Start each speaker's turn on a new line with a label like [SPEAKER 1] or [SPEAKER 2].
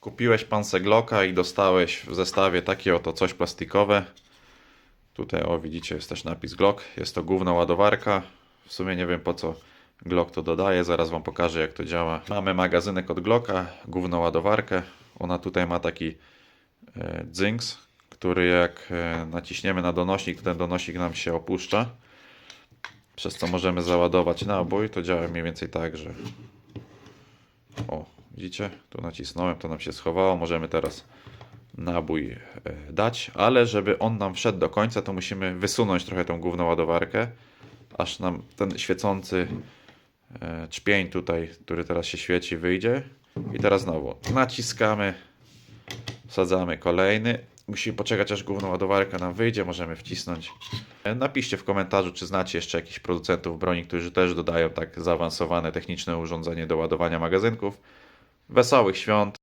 [SPEAKER 1] Kupiłeś pan se Glocka i dostałeś w zestawie takie oto coś plastikowe. Tutaj, o widzicie, jest też napis Glock. Jest to główna ładowarka. W sumie nie wiem po co Glock to dodaje. Zaraz wam pokażę jak to działa. Mamy magazynek od Glocka, główną ładowarkę. Ona tutaj ma taki e, dzynks, który jak e, naciśniemy na donośnik, to ten donośnik nam się opuszcza. Przez co możemy załadować nabój. To działa mniej więcej tak, że o, widzicie? Tu nacisnąłem, to nam się schowało. Możemy teraz nabój e, dać, ale żeby on nam wszedł do końca, to musimy wysunąć trochę tą główną ładowarkę, aż nam ten świecący e, czpień tutaj, który teraz się świeci, wyjdzie. I teraz znowu naciskamy, wsadzamy kolejny. Musimy poczekać, aż główna ładowarka nam wyjdzie, możemy wcisnąć. E, Napiszcie w komentarzu, czy znacie jeszcze jakichś producentów broni, którzy też dodają tak zaawansowane techniczne urządzenie do ładowania magazynków. Wesołych świąt!